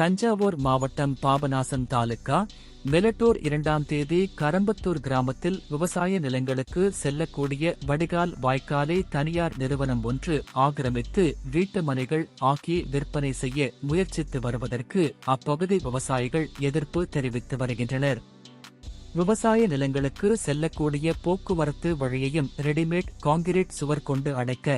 தஞ்சாவூர் மாவட்டம் பாபநாசம் தாலுகா மெலட்டூர் இரண்டாம் தேதி கரம்பத்தூர் கிராமத்தில் விவசாய நிலங்களுக்கு செல்லக்கூடிய வடிகால் வாய்க்காலை தனியார் நிறுவனம் ஒன்று ஆக்கிரமித்து வீட்டு மனைகள் ஆக்கி விற்பனை செய்ய முயற்சித்து வருவதற்கு அப்பகுதி விவசாயிகள் எதிர்ப்பு தெரிவித்து வருகின்றனர். விவசாய நிலங்களுக்கு செல்லக்கூடிய போக்குவரத்து வழியையும் ரெடிமேட் காங்கிரீட் சுவர் கொண்டு அடைக்க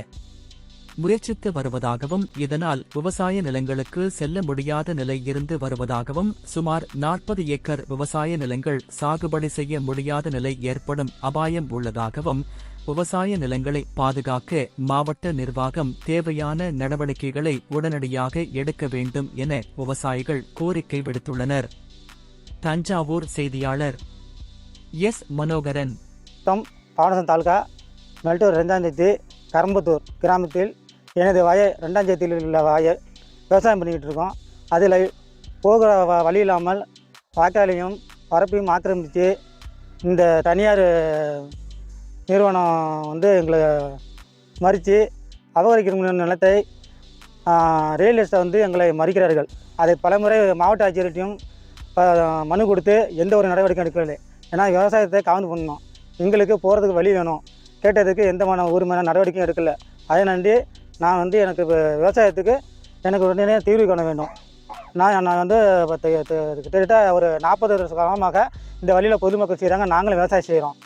முயற்சித்து வருவதாகவும் இதனால் விவசாய நிலங்களுக்கு செல்ல முடியாத நிலை இருந்து வருவதாகவும் சுமார் நாற்பது ஏக்கர் விவசாய நிலங்கள் சாகுபடி செய்ய முடியாத நிலை ஏற்படும் அபாயம் உள்ளதாகவும் விவசாய நிலங்களை பாதுகாக்க மாவட்ட நிர்வாகம் தேவையான நடவடிக்கைகளை உடனடியாக எடுக்க வேண்டும் என விவசாயிகள் கோரிக்கை விடுத்துள்ளனர். தஞ்சாவூர் செய்தியாளர் எஸ். மனோகரன். தம் பாடசன் தாலுகா மெல்டூர் ரெண்டாம் தேதி கரம்பத்தூர் கிராமத்தில் எனது வயல் சேர்த்தியில் உள்ள வயல் விவசாயம் பண்ணிக்கிட்டு இருக்கோம். அதில் போகிற வ வழி இல்லாமல் வாய்க்காலையும் பரப்பையும் ஆக்கிரமித்து இந்த தனியார் நிறுவனம் வந்து எங்களை மறித்து அபகரிக்கிற நிலத்தை ரியல் எஸ்டேட் வந்து எங்களை மறிக்கிறார்கள். அதை பலமுறை மாவட்ட ஆட்சியர்கிட்டையும் ப- மனு கொடுத்து எந்த ஒரு நடவடிக்கை எடுக்கவில்லை. ஏன்னா விவசாயத்தை காவந்து பண்ணணும் எங்களுக்கு போகிறதுக்கு வழி வேணும். கேட்டதுக்கு எந்த உரிமையான ஒரு நடவடிக்கையும் எடுக்கலை. அதை நன்றி நான் வந்து எனக்கு விவசாயத்துக்கு எனக்கு உடனே தீர்வு காண வேண்டும். நான் நான் வந்து இப்போ கிட்டத்தட்ட ஒரு நாற்பது வருஷ காலமாக இந்த வழியில் பொதுமக்கள் செய்கிறாங்க நாங்களும் விவசாயம் செய்கிறோம்